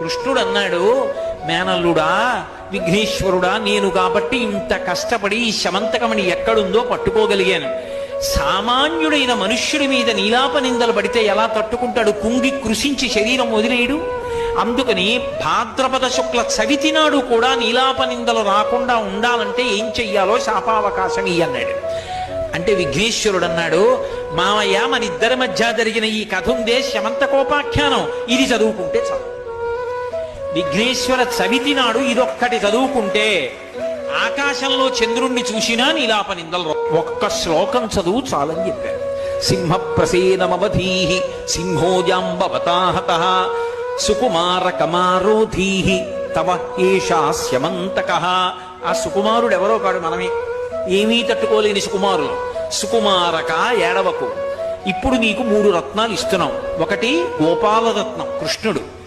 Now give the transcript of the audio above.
కృష్ణుడు అన్నాడు మేనల్లుడా విఘ్నేశ్వరుడా నేను కాబట్టి ఇంత కష్టపడి ఈ శమంతకమణి ఎక్కడుందో పట్టుకోగలిగాను. సామాన్యుడైన మనుష్యుడి మీద నీలాప నిందలు పడితే ఎలా తట్టుకుంటాడు? కుంగి కృషించి శరీరం వదిలేయడు. అందుకని భాద్రపద శుక్ల చవితి నాడు కూడా నీలాప నిందలు రాకుండా ఉండాలంటే ఏం చెయ్యాలో శాపావకాశం ఇయ్యన్నాడు. అంటే విఘ్నేశ్వరుడు అన్నాడు మామయ్య మన ఇద్దరి మధ్య జరిగిన ఈ కథ ఉందే శమంతకోపాఖ్యానం ఇది చదువుకుంటే చాలు. విఘ్నేశ్వర చవితి నాడు ఇదొక్కటి చదువుకుంటే ఆకాశంలో చంద్రుణ్ణి చూసినా నీలాప నిందలు ఒక్క శ్లోకం చదువు చాలని చెప్పారు. సింహ ప్రసేనమవధీ సింహోజాంబవతాహత సుకుమార కమారోధీ తవ ఏషాస్యమంతక ఆ సుకుమారుడు ఎవరో కాడు మనమే. ఏమీ తట్టుకోలేని సుకుమారులు. సుకుమారక ఏడవకు. ఇప్పుడు నీకు మూడు రత్నాలు ఇస్తున్నాం. ఒకటి గోపాలరత్నం కృష్ణుడు.